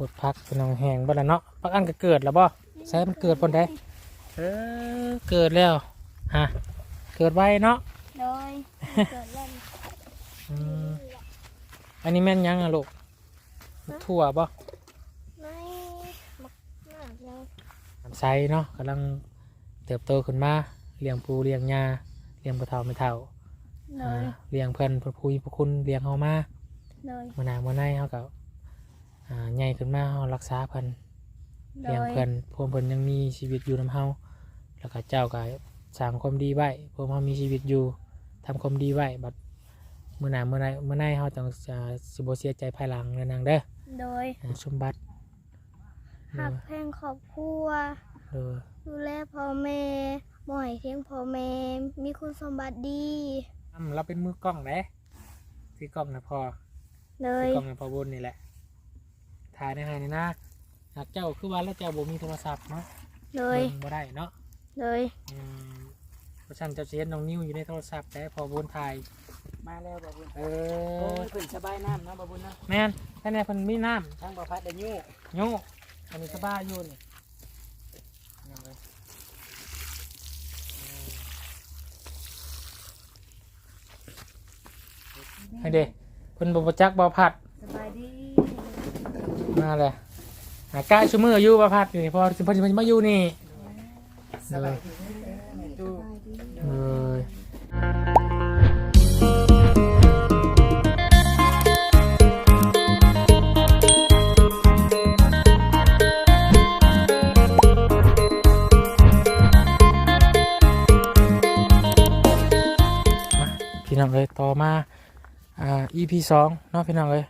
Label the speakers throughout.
Speaker 1: หดพักเป็นน้องแหงบ่ละเนาะปักอันก็เกิดแล้วบ่ใช่มันเกิดบนใดเออเกิดแล้วฮะเกิดไวเนาะ
Speaker 2: โดยเกิดเล่น
Speaker 1: อืมอันนี้แม่นยังอะลูกถั่วบ่
Speaker 2: ไม่มักมากเลย
Speaker 1: น้ำใสเนาะกำลังเติบโตขึ้นมาเลี้ยงปูเลี้ยงยาเลี้ยงปลาเท่าไม่เท่า
Speaker 2: โด
Speaker 1: อ่ายเลี้ยงเพื่อนเพื่อพูพระคุณเลี้ยงเฮามา
Speaker 2: โดย
Speaker 1: เมื่อหนาเมื่อในเฮากับ อ่าใหญ่ขึ้นมาเฮารักษาเพิ่น
Speaker 2: โด
Speaker 1: เลี้ยง
Speaker 2: ย
Speaker 1: เพิ่นพวกเพิ่นยังมีชีวิตอยู่นำเฮาแล้วก็เจ้าก็สร้างความดีไว้พวกเฮามีชีวิตอยู่ทำความดีไว้บัดเมื่อหนาเมื่อในเมื่อในเฮาต้องจะสิบ่เสียใจภายหลังเด้อนางเด้อ
Speaker 2: โดย
Speaker 1: อ่าสมบัติ
Speaker 2: หักแพงครอบครัว
Speaker 1: เด้อ
Speaker 2: ดูแลพ่อแม่บ่อยเทียงพ่อแม่มีคุณสมบัติดี
Speaker 1: อืมเราเป็นมือกล้องเด้ที่กล้องนะพอ
Speaker 2: เล
Speaker 1: คื
Speaker 2: ย
Speaker 1: อกล้องในพอบุญนี่แหละ ถ่ายในไฮนี่นะหากเจ้าคือว่าแล้วเจ้าบ่มีโทรศัพท์เนาะ
Speaker 2: เลย
Speaker 1: บิ่งบ่ได้เนาะ
Speaker 2: เลย
Speaker 1: อืมเพราะฉะนันเจ้าสิเห็นน้องนิ้วอยู่ในโทรศัพท์แต่พอบุญถ่าย
Speaker 3: มาแล้วบ่บุญ
Speaker 1: เอ
Speaker 3: โอ้
Speaker 1: อย
Speaker 3: เพิ่นสบายน้ำเนาะบ่บุญเนาะ
Speaker 1: แม่นแค่นี้เพิ่นมีน้
Speaker 3: ทางบ่พัดได้ยู่ำ
Speaker 1: โยอันนี้สบายอยู่นี่นี่เลยอืมให้เด้เพิ่นบ่ประจักบ่พัด
Speaker 3: สบายดี
Speaker 1: มาเลยหากล้าชูมืออยู่บ่พัดนี่พอสิเพิ่นสิมาอยู่นี่
Speaker 3: สบายดีแม่ตู้
Speaker 1: เอ้ยมาพี่น้องเอ้ยต่อมาอ่า EP สองเนาะพี่น้องเอ้ย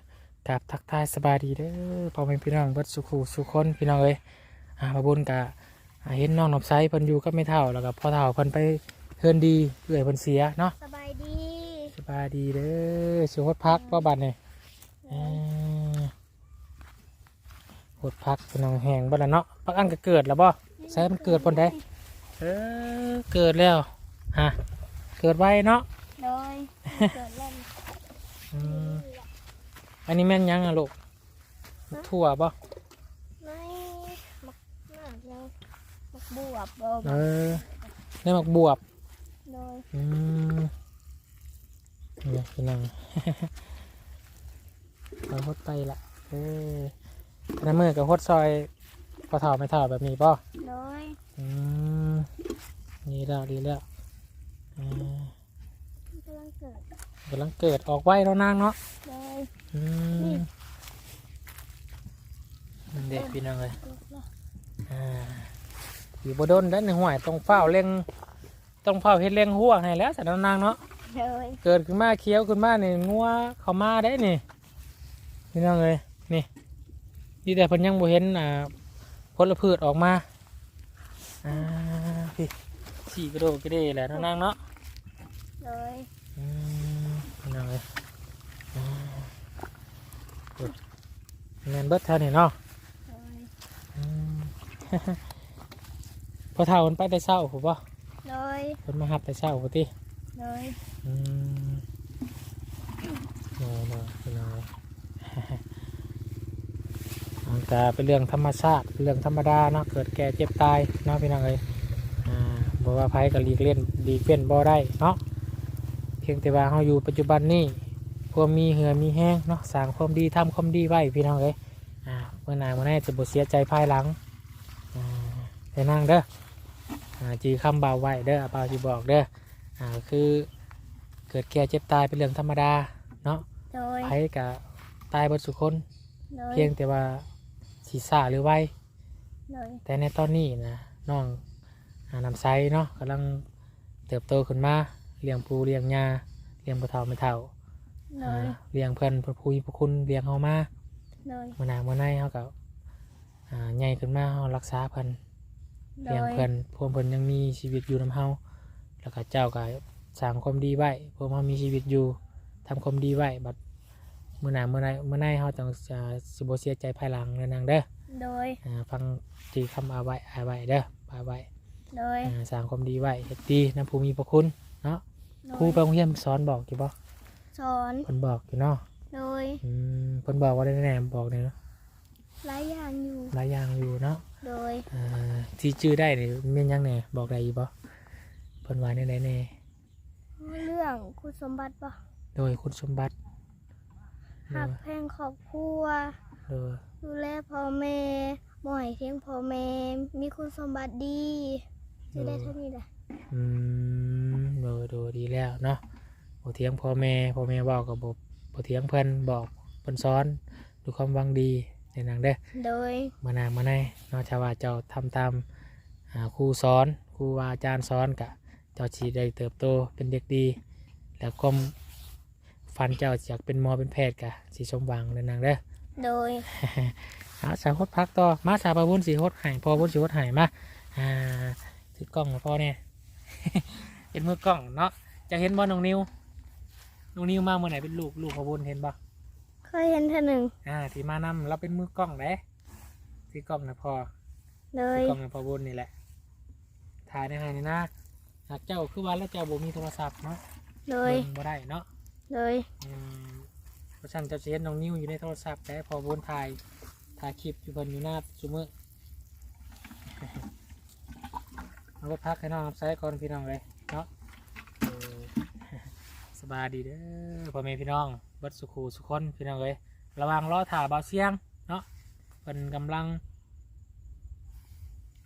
Speaker 1: กับทักทายสบายดีเด้อพ่อแม่พี่น้องเบิดสุขูสุขคนพี่น้องเอ้ยอ่ามาบุญกะอ่าเห็นน้องหนบไซเพิ่นอยู่ก็ไม่เท่าแล้วก็พ่อเท่าเพิ่นไปเฮือนดีเอื่อยเพิ่นเสียเนาะ
Speaker 2: สบายดี
Speaker 1: สบายดีเด้อสิฮดพักว่าบัดนี่เอ้ยฮดพักพี่น้องแหงบ่ละเนาะปักอันก็เกิดแล้วบ่ใช่มันเกิดบนใดเออเกิดแล้วฮะเกิดไวเนาะ
Speaker 2: โดยเกิดเล่น
Speaker 1: อืมอันนี้แม่นยังอะลูกถั่วบ่
Speaker 2: ไม่มักมากเลยมักบวบบ่
Speaker 1: เออได้หมักบวบ
Speaker 2: โดย
Speaker 1: อืมนี่พี่น้องเราฮดไปละเออน้ำมือกับฮดซอยพอเท่าไม่เท่าแบบนี้ป่ะ
Speaker 2: โดย
Speaker 1: อืมนี่แล้วดีแล้วอ่ากำ
Speaker 2: ลังเกิด
Speaker 1: กำลังเกิดออกไว้แล้วนางเนาะ
Speaker 2: โดย
Speaker 1: อืมมันเด็กพี่น้องเลย
Speaker 2: เกิดแล้ว
Speaker 1: อ่าอยู่บโดนได้ในห่วยต้องเฝ้าเลี้ยงต้องเฝ้าเฮ็ดเลี้ยงหัวให้แล้วสัตว์นางเนาะ
Speaker 2: โดย
Speaker 1: เกิดขึ้นมาเคี้ยวขึ้นมานี่งัวเขามาได้นี่พี่น้องเลยนี่ดีแต่เพิ่นยังบ่เห็นอ่าผลพืชออกมาอ่าพี่สี่กระโดดกระเดแหละเนาะนางเนาะ
Speaker 2: โดย
Speaker 1: อืมพี่น้องเลยอ่าโอ้ย แมนเบิดเท่านี่เนาะ
Speaker 2: โดย
Speaker 1: อืม พอเท่ามันไปแต่เช้าผมป่ะ
Speaker 2: โดย
Speaker 1: เพิ่นมาหับแต่เช้าพุ่นติ
Speaker 2: โดย
Speaker 1: อืมโน่โน่พี่น้องเลยมันก็เป็นเรื่องธรรมชาติเป็นเรื่องธรรมดาเนาะเกิดแก่เจ็บตายเนาะพี่น้องเลยอ่าบอกว่าไพ่กับลีกเล่นลีกเล่นบ่ได้เนาะเพียงแต่ว่าเราอยู่ปัจจุบันนี้ พวกมีเหือมีแห้งเนาะสร้างความดีทำความดีไว้พี่น้องเลยอ่าเมื่อหนายเมื่อไหร่จะบ่เสียใจภายหลังอ่าแต่นั่งเด้ออ่าจีคำเบาไว้เด้อเบาจีบอกเด้ออ่าคือเกิดแก่เจ็บตายเป็นเรื่องธรรมดาเนาะ
Speaker 2: โดย
Speaker 1: ไพ่กับตายเบนสุคน
Speaker 2: โดย
Speaker 1: เพียงแต่ว่าสีสาหรือไว
Speaker 2: โดย
Speaker 1: แต่ในตอนนี้นะน้องอาน้ำไซเนาะกำลังเติบโตขึ้นมาเลี้ยงปูเลี้ยงยาเลี้ยงปลาเท่าไม่เท่า
Speaker 2: โด
Speaker 1: อ่ายเลี้ยงเพื่อนเพื่อพูพระคุณเลี้ยงเฮามา
Speaker 2: โดย
Speaker 1: เมื่อหนาเมื่อในเฮากับอ่าใหญ่ขึ้นมาเฮารักษาเพิ่น
Speaker 2: โด
Speaker 1: เลี้ยง
Speaker 2: ย
Speaker 1: เพื่อนพวกเพิ่นยังมีชีวิตอยู่นำเฮาแล้วก็เจ้าก็สร้างความดีไว้พวกเฮามีชีวิตอยู่ทำความดีไว้บัดเมื่อหนาเมื่อในเมื่อในเฮาต้องจะสิบ่เสียใจภายหลังเด้อนางเด้อ
Speaker 2: โดย
Speaker 1: อ่าฟังจีคำอาไว้อาไว้เด้ออาไว้
Speaker 2: โดย
Speaker 1: อ่าสร้างความดีไว้เฮ็ดดีนะผู้มีพระคุณเนาะครูไปโรงเรียนสอนบอกอยู่บ่
Speaker 2: สอน
Speaker 1: เพิ่นบอกอยู่เนาะ
Speaker 2: โดย
Speaker 1: อืมเพิ่นบอกว่าได้แน่บอกเลยเนาะ
Speaker 2: หลายอย่างอยู่
Speaker 1: หลายอย่างอยู่เนาะ
Speaker 2: โดย
Speaker 1: อ่าที่ชื่อได้นี่แม่นยังแหน่บอกได้อีกบ่เพิ่นว่าแนวใดแน่
Speaker 2: เรื่องคุณสมบัติบ่
Speaker 1: โดยคุณสมบัติโด
Speaker 2: หัก
Speaker 1: ย
Speaker 2: แพงครอบครัว
Speaker 1: โดย
Speaker 2: ดูแลพ่อแม่บ่ให้เทียงพ่อแม่มีคุณสมบัติดีจะได้เท่านี้แหละ
Speaker 1: อืมโดยโดยดีแล้วเนาะ บ่เถียงพ่อแม่พ่อแม่เว้าก็บ่บ่เถียงเพิ่นบอกเพิ่นสอนด้วยความหวังดีในนั้นเด้อ
Speaker 2: โดย
Speaker 1: มานามาในเนาะชาวาเจ้าทำตามอ่าครูสอนครูวาอาจารย์สอนกะ เจ้าชีได้เติบโตเป็นเด็กดี แล้วความฝันเจ้าอยากเป็นหมอเป็นแพทย์กะสีสมหวังในนางเด้อ
Speaker 2: โดย
Speaker 1: เอาสาวฮดพักต่อมาสาวปะบุญสีฮดใหายพอบุญสีฮดใหายมาอ่าติดกล้องมาพ่อเนี่ย เป็นมือกล้องเนาะจะเห็นบ่น้องนิว น้องนิวมาเมื่อไหร่เป็นลูกลูกพอบุญเห็นบ่
Speaker 2: เคยเห็นเท่าหนึ่ง
Speaker 1: อ่าที่มานำเราเป็นมือกล้องเด้ที่ กล้องนะพอ
Speaker 2: โด
Speaker 1: ที่
Speaker 2: ย
Speaker 1: กล้องนะพอบุญนี่แหละ ถ่ายในไงนี่นะหากเจ้าคือว่าแล้วเจ้าบ่มีโทรศัพท์เนาะ
Speaker 2: โดย
Speaker 1: เบิ่งบ่ได้เนาะ
Speaker 2: โดย
Speaker 1: อืมเพราะฉะนันจะเห็นน้องนิวอยู่ในโทรศัพท์แต่พอบุญถ่ายถ่ายคลิปอยู่บนอยู่หน้าซุมือเอาไปพักให้น้องรับใช้ก่อนพี่น้องเลยเนาะเออส บายดีเด้อพ่อแม่พี่น้องเบิดสุขูสุขคนพี่น้องเลยระวังล้อถ่าเบาเสียงเนาะเป็นกำลัง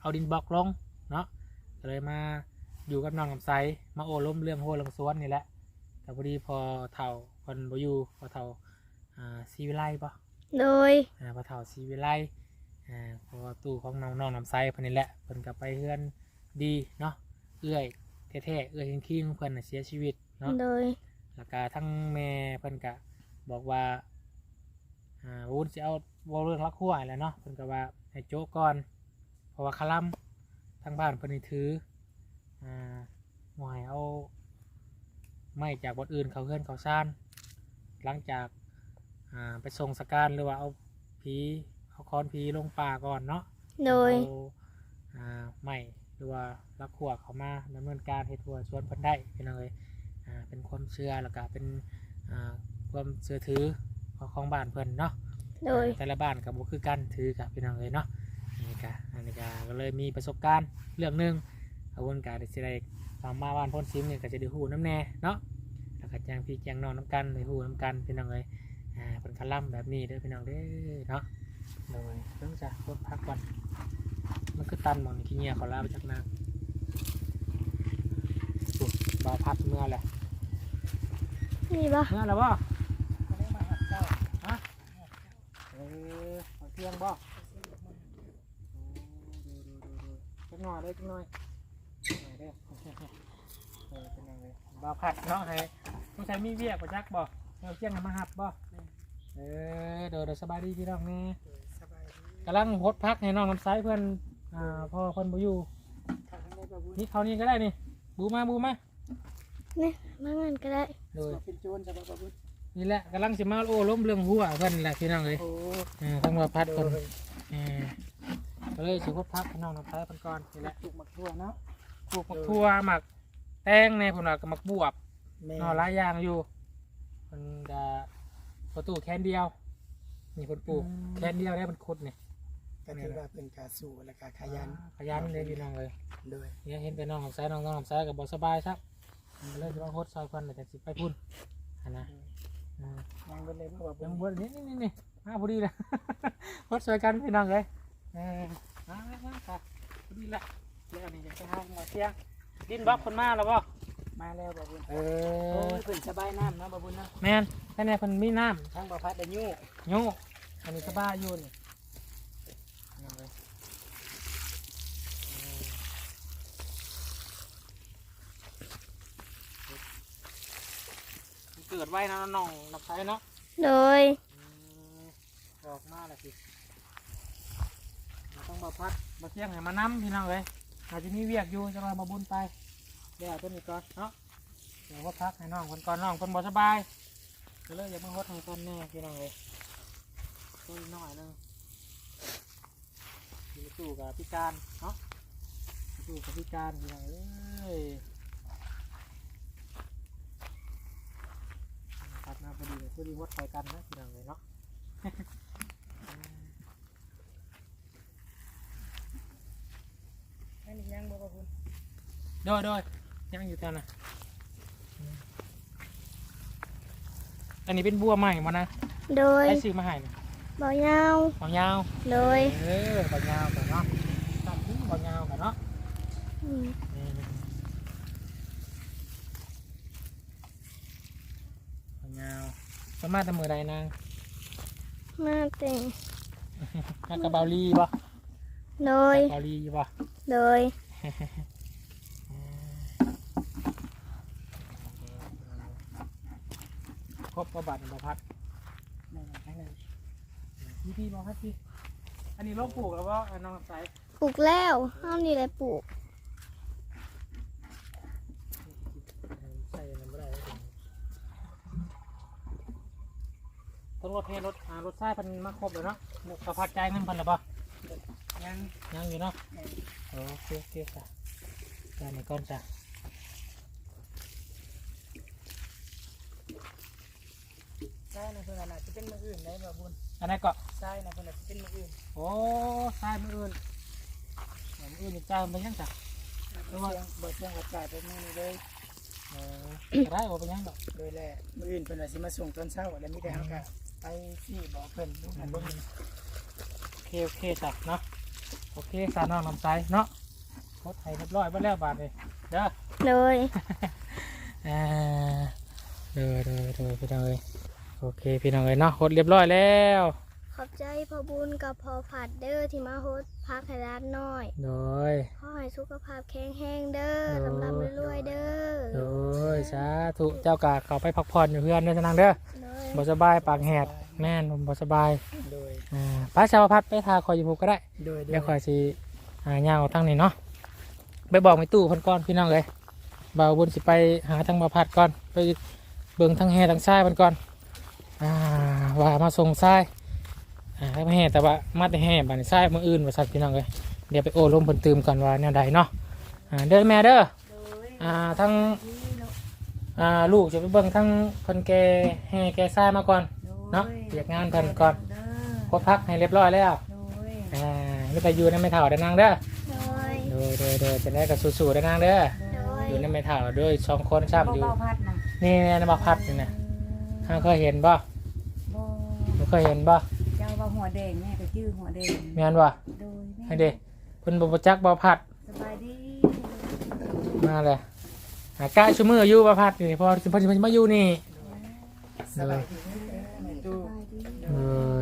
Speaker 1: เอาดินบล็อกลงเนาะก็เลยมาอยู่กับน้องกับไซมาโอ้ล้มเรื่องโหเรื่องสวนนี่แหละแต่พอดีพอเท่าคนบอยู่พอเท่าอ่าซีวิไลปะ
Speaker 2: โดย
Speaker 1: อ่าพอเท่าซีวิไลอ่าพอตู้ของน้องน้องน้ำไซเพิ่นนี่แหละเพิ่นกลับไปเฮือนดีเนาะเอื้อยแท้ๆเอื้อยคิงๆของเพิ่นน่ะเสียชีวิตเนาะ
Speaker 2: โดย
Speaker 1: แล้วก็ทั้งแม่เพิ่นก็บอกว่าอ่าวุ้นสิเอาเว้าเรื่องรักขั้วแหล้วเนาะเพิ่นก็ว่าให้โจ๊กก่อนเพราะว่าคาลัมทางบ้านเพิ่นนี่ถืออ่าหวายเอาไม่จากบทอื่นเขาเพื่อนเขาซ่าน หลังจากอ่าไปส่งสการหรือว่าเอาผีเอาคอนผีลงป่าก่อนเนาะ
Speaker 2: โดย
Speaker 1: เอาอ่าไม่หรือว่ารักขวเขามาดำเนินการเฮ็ดทัวชวนเพิ่นได้พี่น้องเอ้ยอ่า เป็นความเชื่อแล้วก็เป็นอ่าความเชื่อถือของของบ้านเพิ่นเนาะ
Speaker 2: โดย
Speaker 1: แต่ละบ้านกับบุคือกันถือกับพี่น้องเลยเนาะอันนี้ก็อันนี้ก็ก็เลยมีประสบการณ์เรื่องหนึ่งเอาวนการได้สิได้สามมาบ้านพ้นซิมเนี่ยก็จะได้หูน้ำแน่เนาะแล้วก็แจ้งพี่แจ้งน้องน้ำกันได้หูน้ำกันพี่น้องเลยอ่าเป็นคลัมแบบนี้เด้อพี่น้องเด้อเนาะโดยต้องจะรถพักก่อนมันคือตันหมองขี้เงียเขาลาไปจากน้ำปุ๊ บบาพัดเมื่อแหละ
Speaker 2: นี่ปะ
Speaker 1: เมื่อแล้วบ่
Speaker 3: เขาได้มาหักเจ้า
Speaker 1: เออเอาเที่ยงบ่จักหน่อยเลยจักหน่อยหน่อยเด้อเออเป็นยังไงบ่ผัดเนาะให้ต้องใช้มีเวียกบ่จักบ่เอาเที่ยงให้มาหับบ่เออเดี๋ยวเดี๋ยวสบายดีพี่น้องแนี่
Speaker 3: สบายดี
Speaker 1: กำลังพดพักให้น้องน้ำใสเพื่อนอ่าพ่อเพื่อนบ่อยู่
Speaker 3: ทางได้บ่บุญ
Speaker 1: นี่เขานี่ก็ได้นี่บูมาบูมา
Speaker 2: นี่มางานก็ได้
Speaker 1: โดย
Speaker 3: เป็นโจรใช่บ่บ่บุญ
Speaker 1: นี่แหละกำลังสิมาโอ้ล้มเรื่องหัวเพื่อนนี่แหละพี่น้องเลย
Speaker 3: โอ้
Speaker 1: อ่าทั้งว่าพัด
Speaker 3: โด
Speaker 1: คน
Speaker 3: ย
Speaker 1: เออก็เลยสิพดพักให้น้องน้ำใสเพิ่นก่อนนี่แหละ
Speaker 3: ถูกหมักทั่วเนาะ
Speaker 1: ปลูกมักทั่วหมักแตงในผลว่ากับมักบวบ
Speaker 3: แม่
Speaker 1: นอหลายอย่างอยู่มันจะประตูแค่นเดียว นี่คนปลูกแค่นเดียวได้มันคุดนี่
Speaker 3: ก็ถือว่าเป็นการสู้และการขยัน
Speaker 1: ขยันเลยพี่น้องเลย
Speaker 3: โดย
Speaker 1: เนี่ยเห็นแต่น้องของซ้ายน้องน้องของซ้ายกับบสบายครับมัน เลยจะมาโคตรซอยควันแต่จะสิไปพุ่นอันนะอ่า
Speaker 3: ยังบ่เลยบ่บ่บุ
Speaker 1: ยั
Speaker 3: ญ
Speaker 1: งบนนี่นี่นี่นี่มาพอดีเลย โคตรซอยกันพี่น้องเลยเออมามามาค่ะพอดีละแล้วนี่จะไปหาหมอเสียงดินบล็อกคนมาแล้วบ่
Speaker 3: มาแล้วบ่บุญ
Speaker 1: เอ
Speaker 3: โอ้
Speaker 1: อ
Speaker 3: ยเพิ่นสบายน้ำเนาะบ่บุญเนาะ
Speaker 1: แมนแค่นี้เพิ่นมีน้ำ
Speaker 3: ทางบ่พัดได้ยู่
Speaker 1: โยอันนี้สบายอยู่นี่เอาเลยอืมมัน เกิดไว้นะน้องนับใช้เนาะ
Speaker 2: โดย
Speaker 1: อืมออกมาแล้วสิเราต้องมาพักมาเที่ยงให้มาน้ำพี่น้องเลยอาจจะมีเวียกอยู่จะมามาบุญไปเดี๋ยวเอาต้นนี้ก่อนเนาะเดี๋ยวก็พักให้น้องคนก่อนน้องคนบ่สบายก็เลยอย่ามาฮดให้คนแน่พี่น้องเลยตัวน้อยหนึงมีตู้กับพิการเนาะมีตู้กับพิการพี่น้องเอ้ย อดีพอดีวัดคอกันนะพี่น้งเลยเนาะ
Speaker 3: นี่ยังบ่กคุณ
Speaker 1: โดยโดยยังอยู่กันนะอันนี้เป็นบัวใหม่มานะ
Speaker 2: โดย
Speaker 1: ให้ซื้อมาให้นะ
Speaker 2: บอยเา
Speaker 1: บอยเาว
Speaker 2: โดย
Speaker 1: เออบอยเาแบบเนาะตัดทิ้งบ่ยาแบบเนาะ สามารถทำมือใดนาง
Speaker 2: มาเต็ง
Speaker 1: นักกระเบาลีบ่
Speaker 2: โด
Speaker 1: นั
Speaker 2: ย
Speaker 1: กเบาลีบ่
Speaker 2: โดย
Speaker 1: ครบประบัติประพัด
Speaker 3: แม่นให้เลย
Speaker 1: พี่พี่ประพัดพี่อันนี้ลบปลูกแล้วว่าน้องใส
Speaker 2: ปลูกแล้วห้ามนี่แหละปลูก
Speaker 1: ใส่ยังไม่ได้ ต้องรถเทรถอ่ารถไส้พันมาครบเลยเนาะประพัดใจายเงินพันหรือเปล่า
Speaker 3: ยัง
Speaker 1: ยังอยู่เนาะ
Speaker 3: แม่น
Speaker 1: โอเคโอเคจ้ะได้ในก้อนจ้ะ
Speaker 3: ใช่นะเพิ่นน่ะจะเป็นมืออื่นได้บ่บุญ
Speaker 1: อันนั้นก็
Speaker 3: ใช่นะเพิ่นน่ะจะเป็นมืออื่น
Speaker 1: โอ้ทรายมืออื่นเหมือนอื่นอีกเจ้ามันยังจ้ะ
Speaker 3: เบิดเสียงเบิดเสียงวัดจ่ายไปมื้อนี้เลย
Speaker 1: เออได้โอ้เป็นยังดอก
Speaker 3: โดยแลมืออื่นเพิ่นน่ะสิมาส่งตอนเช้าแล้วมีแต่เฮาก็ ไปที่บอกเพิ่นลูกหันบ่มี
Speaker 1: โอเคโอเคจ้ะเนาะโอเคสารน้องน้ำใจเนาะโคตรไทยเรียบร้อยไปแล้วบาทเลยเด้อ
Speaker 2: โดย
Speaker 1: อ่าเด้อเด้อเด้อพี่น้องเอ้ยโอเคพี่น้องเอ้ยเนาะโคตรเรียบร้อยแล้ว
Speaker 2: ขอบใจพ่อบุญกับพ่อผัดเด้อที่มาโฮสต์พักให้ร้านน้อย
Speaker 1: โดย
Speaker 2: ขอให้สุขภาพแข็งแรงเด้อ
Speaker 1: โดย
Speaker 2: ลำลำรวยๆเด้อ
Speaker 1: โดยสาธุเจ้ากาเขาไปพักผ่อนอยู่เพื่อนเด้อสนางเด้อ
Speaker 2: โดย
Speaker 1: บ่สบายปากแหบแม่นผมบ่สบาย
Speaker 3: โดย
Speaker 1: อ่าป้าชาวพัดไปทาคอยอยู่ภูก็ได้
Speaker 3: โดย
Speaker 1: เดี๋ยวคอยสิหาเงาทั้งนี้เนาะไปบอกไม่ตู้คนก่อนพี่น้องเลยบ่าวบุญสิไปหาทางบ่าวพัดก่อนไปเบิ่งทั้งแห่ทั้งทรายมันก่อนอ่าว่ามาส่งทรายอ่าทั้งแห่แต่ว่ามาแต่แห่บัดนี้ทรายมืออื่นว่าสัตว์พี่น้องเลยเดี๋ยวไปโอ้ลมเพิ่นตืมก่อนว่าแนวใดเนาะอ่าเด้อแม่เด้ออ่าทั้ง อ่าลูกจะไปเบิ่งทั้งเพิ่นแกแห่แกทรายมาก่อน เนาะเรียกงานเพิ่นก่อนกดพักให้เรียบร้อยแล้วอ่านี่ไปอยู่ในไม่เท่าเด้อนางเด้อ
Speaker 2: โดย
Speaker 1: โดยโดยโดยจะได้กับสู้ๆเด้อนางเด้อ
Speaker 2: โดย
Speaker 1: อยู่ในไม่เท่าด้วยสองคนซ้ำอยู่
Speaker 4: เบาพัดนะ
Speaker 1: นี่นี่นบักพัดนี่นะฮาเคยเห็นบ่
Speaker 4: บ่
Speaker 1: ไม่เคยเห็นบ่
Speaker 4: เจ้าว่าหัวแดงแม่ก็ชื่อหัวแดง
Speaker 1: แม่นบ่
Speaker 4: โดยแม่
Speaker 1: ให้เด้เพิ่นบ่รู้จักบ่พัด
Speaker 4: สบายดี
Speaker 1: มาเลย อากาศชุ่มมืออยู่บ่พัดนี่เพอเพิ่นเพิ่นมาอยู่นี่
Speaker 3: สบายดีเด้อแม่ตู้
Speaker 4: สบายดี
Speaker 1: เออ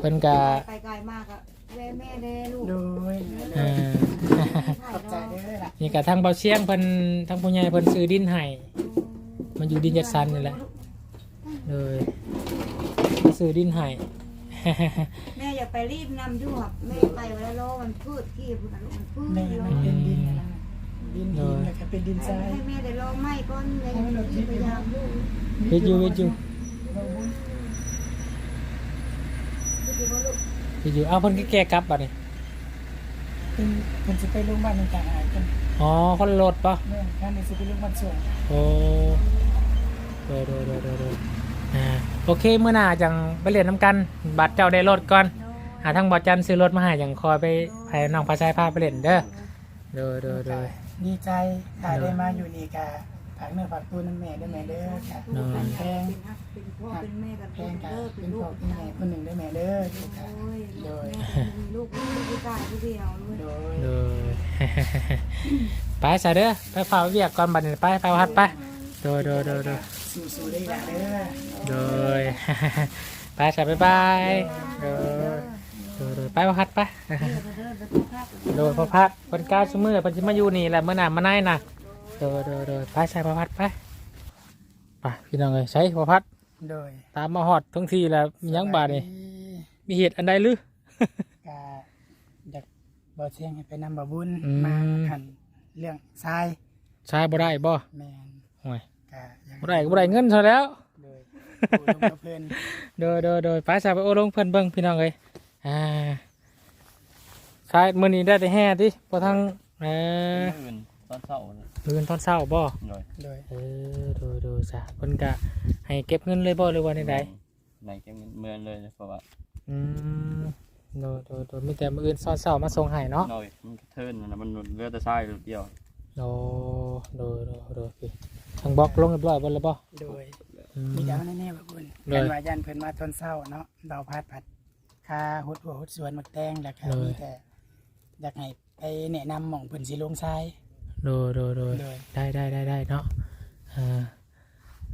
Speaker 1: เพิ่นก็
Speaker 4: ไปไกลมากอะแม่แม่เด้ลูก
Speaker 3: โดย
Speaker 1: เออ
Speaker 3: ขอบใจเด้อล่ะ
Speaker 1: นี่ก็ทางเบาเชียงเพิ่นทางผู้ใหญ่เพิ่นซื้อดินให้มันอยู่ดินจัดสรรนี่แหละเลยมาซื้อดินให้
Speaker 4: แม่อย่าไปรีบนำอยู่ครับแม่ไปวันละโลมันพืชที่พุ่นน่ะลูกมันพืช
Speaker 3: แม่
Speaker 4: อยู่
Speaker 3: มันเป็นดินอะไร ดินหินแล้วก็เป็นดินทราย
Speaker 4: ให้แม่ได้โลไหม้ก่อนเลยพยายามอยู่
Speaker 1: เฮ็ดอยู่เฮ็ดอยู่
Speaker 4: คือว่าลูก
Speaker 1: เฮ็ดอยู่เอาเพิ่นก็แก้กลับบัดนี้
Speaker 3: เป็นเป็นสิไปโรงพยาบาลต่างๆหายกัน
Speaker 1: อ๋อคนรถปะ
Speaker 3: แม่ท่านนี่สิไปโรงพยาบาลส่ง
Speaker 1: โอ้โดยโดยโดยโดยโดยอ่าโอเคเมื่อหน้าจังไปเรียนน้ำกัน บัตรเจ้าได้รถก่อน หาทางบอจันซื้อรถมาให้จังคอยไปให้น้องพาชายพาไปเล่นเด้อโดยโดยโดย
Speaker 3: ดีใจถ้าได้มาอยู่นี่กะผักเนื้อผักตัวน้ำแม่ได้แม่เด้อค่ะ
Speaker 1: เนาะ
Speaker 3: แพง
Speaker 4: เป็นพ่อเป็นแม่กัน
Speaker 3: แพ
Speaker 4: เป็น
Speaker 3: งกะ
Speaker 4: เลิกเป็
Speaker 3: เป็นน
Speaker 4: ลู
Speaker 3: พ่อกเป็นแม่คนหนึ่งได้แม่เด้อถูกค่ะ
Speaker 4: โอ้ยแม่มีลูกลูกผู้ชายผู้เดียวเลย
Speaker 3: โดย
Speaker 1: โดยไปซะเด้อไปเฝ้าเวียกก่อนบัดนี้ไปไปวัดไปโดยโดยโดยโดย
Speaker 3: สู้ๆได้ล่ะเด้อ
Speaker 1: โดย ไปซะบ๊ายบายโดย โดยโดยไปวัดไปโดยพระพัดคนก้าวชั่วมือเพิ่นสิมาอยู่นี่แหละเมื่อหน้ามาไหนน่ะโดยโดยโดยไปใส่พระพัดไปไปพี่น้องเอ้ยใช้พระพัด
Speaker 3: โดย
Speaker 1: ตามมาฮอดทั้งทีแล้วมีหยังบาดนี่มีเหตุอันใดหรือ กะ
Speaker 3: อยากบ่เชียงให้ไปนำบ่บุญ
Speaker 1: อืม
Speaker 3: มาหันเรื่องทราย
Speaker 1: ใช้บ่ได้บ่
Speaker 3: แม่น
Speaker 1: โอ้ย
Speaker 3: กะอยาก
Speaker 1: บ่ได้ก็บ่ได้เงินซะแล้ว
Speaker 3: โดยผู้ลงกับเพิ่น
Speaker 1: โดยโดยโดยไปใส่ไปโอ้ลงเพิ่นเบิ่งพี่น้องเอ้ย อ่าใช้มื้อนี้ได้แต่แห่ติบ่ทั้งเออ
Speaker 5: อื่นตอนเช้าน่ะ
Speaker 1: มื้อตอนเช้าบ่
Speaker 5: หน่อย
Speaker 3: โดย
Speaker 1: เออโดยโดยจ้ะเพิ่นก็ให้เก็บเงินเลยบ่หรือว่าใดๆ
Speaker 5: ในเก็บเงินเมือนเลยนะเพราะว่า
Speaker 1: อืมโดยโดยโดยมีแต่มืออื่นซ้อนเสามาส่งให้เนาะ
Speaker 5: หน่อยมันกระเทินนะมันเลือดแต่ทรายเดียว
Speaker 1: อโอ้โดยโดยโดยพี่ทางบล็อกลงเรียบร้อยเบ่แล้วบ่
Speaker 3: โดย
Speaker 1: อืม
Speaker 3: มีดาวแน่ๆบ่บุญ
Speaker 1: โดย
Speaker 3: กันว่ายันเพิ่นมาตอนเช้าเนาะเบาพัดผัด คาหุดหัวหุดสวนหมักแตงแล้วก็
Speaker 1: โดย
Speaker 3: มีแต่อยากให้ไปแนะนำหม่องเพิ่นสิลงทราย
Speaker 1: โดยโดยโดย
Speaker 3: โดย
Speaker 1: ได้ได้ได้ได้เนาะอ่า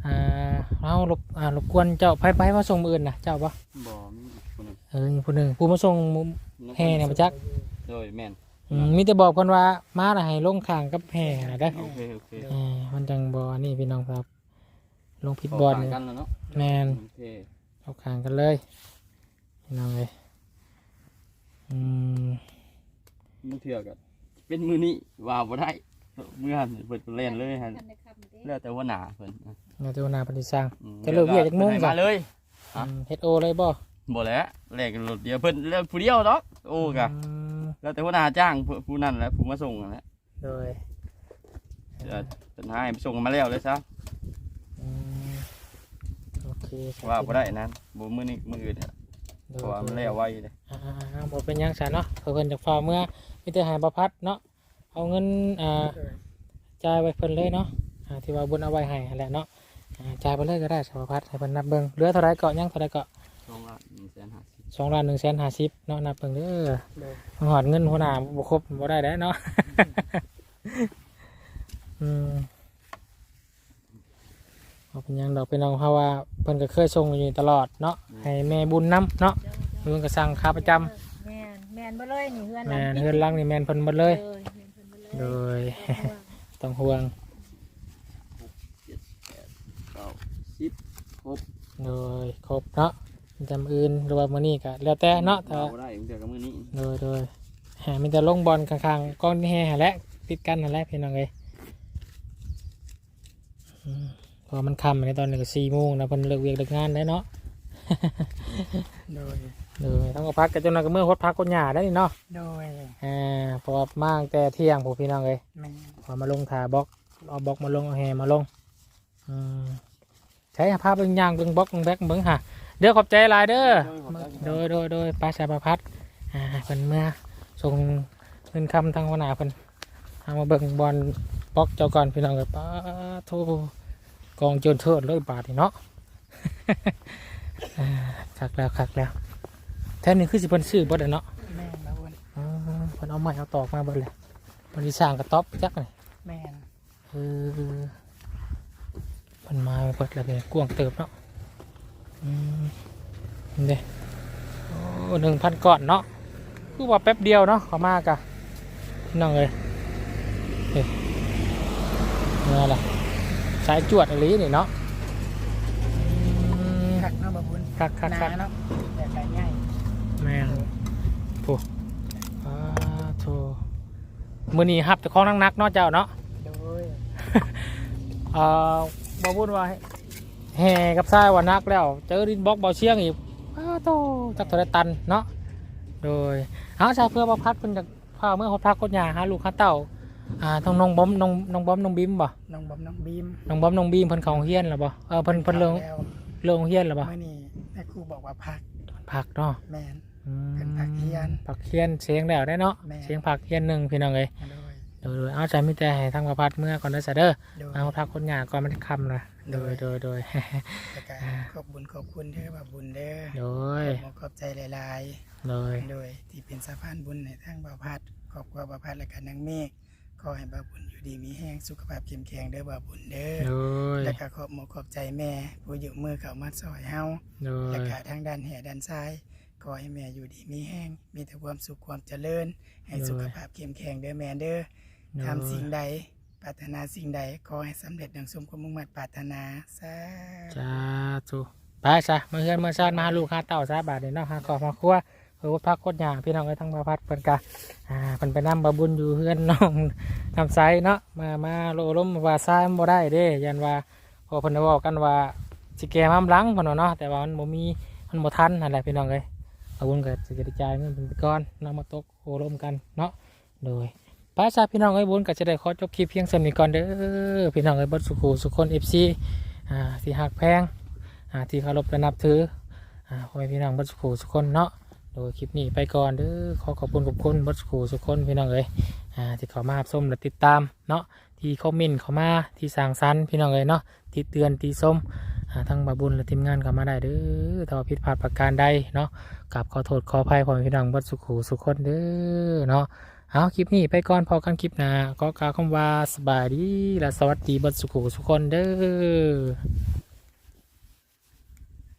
Speaker 1: อ่าเอารบอ่ารบกวนเจ้าไปไปมาส่งมืออื่นนะเจ้าปะ
Speaker 5: บ่มีอีกคนหนึ่ง
Speaker 1: เออผู้หนึ่งผู้มาส่งมุมแห่เนี่ยมาจัก
Speaker 5: โดยแม่น
Speaker 1: อืมมีแต่บอกคนว่ามาน่ะให้ลงข้างกับแห่นะได้อ
Speaker 5: โอเคโอเค
Speaker 1: อ่ามันจังบอนี่พี่น้องครับ ลงผิดบอล
Speaker 5: ต่าง
Speaker 1: เนี่ย
Speaker 5: กันแล้วเนาะ
Speaker 1: แมน
Speaker 5: โอเค
Speaker 1: เอาข้างกันเลย พี่น้องเลยอืม
Speaker 5: มือเถื่อกันเป็นมือนี้ว่าบ่ได้มือหันเปิดเล่นเลยหันแล้วแต่ว่าหนาเพิ่น
Speaker 1: เราจะนาปฏิสัง
Speaker 5: อืม
Speaker 1: จะเลิกเวียกจักโมง
Speaker 5: เพิ่น
Speaker 1: จ้ะ
Speaker 5: ให้มาเลยฮะ
Speaker 1: เฮดโอเลยบ่
Speaker 5: บ่แล้วแลกกันรถเดียวเพิ่นแล้วผู้เดียวดอกโอ้กะ
Speaker 1: อืม
Speaker 5: แล้วแต่ว่าหนาจ้างผู้ผู้นั้นแหละผู้มาส่งนั่นแหละ
Speaker 1: โดย
Speaker 5: เดี๋ยวเพิ่นให้ไปส่งมาแล้วเลยซะ
Speaker 1: อืมโอเค
Speaker 5: ว่าบ่ได้นั้นบ่มื้อนี้มื้ออื่นอะ
Speaker 1: โด
Speaker 5: เพ
Speaker 1: ย
Speaker 5: ราะว่ามัน
Speaker 1: โดย
Speaker 5: แล้วไว้เลย
Speaker 1: อ่าๆบ่เป็นหยังซะเนาะเพิ่นจากฟ้ากเมื่อมีแต่ใหายประพัดเนาะเอาเงินอ่าจ่ายไว้เพิ่นเลยเนาะอ่าที่ว่าบุญเอาไว้ให้นั่นแหละเนาะอ่าจ่ายไปเลยก็ได้สประพัดให้เพิ่นนับเบิ่งเหลือเท่าไรเกาะยังเท่าไรเกาะ
Speaker 5: ช่องละ150
Speaker 1: สองล้านหนึ่งแสนห้าสิบเนาะนับเบิ่งเด้อ
Speaker 3: โดย
Speaker 1: หอดเงินหัวหน้าบ่ครบบ่ได้แล้วเนาะ อืม เอาเป็นหยังดอกเป็นน้องเพราะว่าเพิ่นก็เคยส่งอยู่ตลอดเนาะให้แม่บุญนํเนาะเพิ่นก็สั่งค่าประจำ
Speaker 4: แมนแมนบ่เลยนี่เฮือน
Speaker 1: แม่นเฮือนหลังนี่แม่นเพิ่นหมดเลย
Speaker 4: เออแม่นเพิ่นบ่เลย
Speaker 1: โดยต้องห่วง
Speaker 5: เก้าสิบครบ
Speaker 1: โดยครบเนาะจำอื่นหรือว่ามื้อนี้ก็แล้วแต่เนาะแต่
Speaker 5: ว่าบ่ได้เดี๋ยวกับมื้อนี้
Speaker 1: โดยโดยแหมมีแต่ลงบอลข้างๆก้อนแห่แหละติดกันนั่นแหละพี่น้องเอ้ยอื มเพอมันค่ำในตอนนี้ก็สี่โมงนะเพิ่นเลิกเวียกเลิกงานได้เนาะ
Speaker 3: โดย
Speaker 1: โดยทั้งก็พักกันจนนั้นก็เมื่อฮดพักคนหยาได้นี่เนาะ
Speaker 3: โดย
Speaker 1: อ่าเพราะว่ามาตั้งแต่เที่ยงผมพี่น้องเอ้ย
Speaker 3: แม่
Speaker 1: พอมาลงถาบล็อกเอาบล็อกมาลงเอาแห่มาลงอืมใช้ภาพเบิ่งย่างเบิ่งบล็อกเบิ่งแบ็คเบิ่งค่ะเด้อขอบใจหลายเด้อโดยโดยโดยปลาสายประพัดอ่าเพิ่นเมื่อส่งเงินคำทางหัวหน้าเพิ่นเอามาเบิ่งบอลบล็อกเจ้าก่อนพี่น้องเลยป้าโท กองโจนเทิดเลยบาทนี่เนาะอ่าคักแล้วคักแล้วแท้นี่คือสิเพิ่นซื้อบ่ได้เนาะ
Speaker 3: แม่มาบุญ
Speaker 1: อ๋อเพิ่นเอาไม้เอาตอกมาเบิดเลยมันสิสร้างกระต๊อบจักนี่
Speaker 3: แม่น
Speaker 1: เออเพิ่นมาเบิดแล้วเลยกวางเติบเนาะอืมนี่เด้โอ้หนึ่งพันก่อนเนาะคือว่าแป๊บเดียวเนาะเขามากะนั่งเลยเฮ้ยนี่แหละ สายจวดอะไรนี่เนาะอืม
Speaker 3: คักเนาะบ่บุญ
Speaker 1: คักคัก
Speaker 3: หนา
Speaker 1: คัก
Speaker 3: เนาะแต่ไก่ง่าย
Speaker 1: แม่นโอ้อ้าโถมือนี้ฮับแต่ของนักๆเนาะเจ้าเนาะ
Speaker 3: โดย
Speaker 1: เอ่อบ่พูดว่าแห่กับทรายว่านักแล้ว เจอดินบล็อกบ่เชียงอีกอ้าโตจักเท่าไรตันเนาะโดยเอาใช่เพื่อประพัดเพิ่นจากพาเมื่อเขาพักคนหยาหาลูกหาเต้า อ่าต้องน้องบอมน้องน้องบอมน้องบิมบ่
Speaker 3: น้องบอมน้องบีม
Speaker 1: น้องบอมน้องบีมเพิ่นเข้าโรงเรียนแล้วบ่เออเพิ่นเพิ่นเลิก
Speaker 3: แล้ว
Speaker 1: เลิกโรงเรียนแล้วบ่
Speaker 3: เมื่อนี้แม่ครูบอกว่าพัก
Speaker 1: พักเนาะ
Speaker 3: แม่น
Speaker 1: อืม
Speaker 3: เพิ่นพักเรียน
Speaker 1: พักเรียนเสียงแล้วได้เนาะ
Speaker 3: แม่
Speaker 1: เสียงพักเรียนหนึงพี่น้องเอ้ย
Speaker 3: โดย
Speaker 1: โดยโดยเอาใจมีแต่ให้ทางประพัดเมื่อก่อนเด้อซะเด้อ
Speaker 3: โดย
Speaker 1: เอาพักคนหยาก่อนมันค่ำนะโดยโดยโดย
Speaker 3: แล้วก็ขอบบุญขอบคุณเด้อบ่าบุญเด้อ
Speaker 1: โดย
Speaker 3: ขอบขอบใจหลาย
Speaker 1: โดย
Speaker 3: ๆ โดยที่เป็นสะพานบุญในทางบ่าวพัดขอบคุณบ่าวพัดและก็นางเมฆ ขอให้บ่าวบุญอยู่ดีมีแห้งสุขภาพเข้มแข็งเด้อบ่าวบุญเด้อ
Speaker 1: โดย
Speaker 3: แล้วก็ขอบหมกขอบใจแม่ผู้อยู่มือเข้ามาซอยเฮา
Speaker 1: โด
Speaker 3: และ
Speaker 1: ย
Speaker 3: ก็ทางด้านแห่ด้านซ้ายขอให้แม่อยู่ดีมีแห้งมีแต่ความสุขความเจริญ ให้สุขภาพเข้มแข็งเด้อแม่เด้อทำสิ่งใดปรารถนาสิ่งใดขอให้สำเร็จดังสมความมุ่งมั่นปรารถนาสาธุ
Speaker 1: สาธุไปซะมาเฮือนมาชาติมาหาลูกหาเต่าซะบาดนี้เนาะหาขอบมาครัว เพื่อพักโคตรยาพี่น้องไอ้ทั้งมาพัดเพิ่นกะอ่าเพิ่นไปนำบาบุญอยู่เฮือนน้องทำไซเนาะมามาโลล้มว่าซ้ายมันบ่ได้เด้ยันว่าพอเพิ่นได้บอกกันว่าสิแก้มามหลังเพิ่นเนาะแต่ว่ามันบ่มีมันบ่ทันนั่นแหละพี่น้องเอ้ยบาบุญก็สิกระจายเงินเพิ่นก่อนนำมาตกโอล้มกันเนาะโดยไปซะพี่น้องเอ้ยบุญก็จะได้ขอจบคลิปเพียงเท่านี้ก่อนเด้อพี่น้องเอ้ยบ่สุขสุขคน FC อ่าที่หักแพงอ่าที่เคารพและนับถืออ่าพ่อแม่พี่น้องบัดสุขสุขคนเนาะ โดยคลิปนี้ไปก่อนเด้อขอขอบคุณขอบคุณบัสกูทุกคนพี่น้องเอ้ยอ่าที่เขามารับชมและติดตามเนาะที่คอมเมนต์เขามาที่สั่งสรรค์พี่น้องเอ้ยเนาะที่เตือนที่ส้มอ่าทั้งบาบุญและทีมงานเขามาได้เด้อถ้าว่าผิดพลาดประการใดเนาะกลับขอโทษขออภัยพ่อแม่พี่น้องบัสกูทุกคนเด้อเนาะเอาคลิปนี้ไปก่อนพอกันคลิปหน้าก็กล่าวคำว่าสบายดีและสวัสดีบัสกูทุกคนเด้อ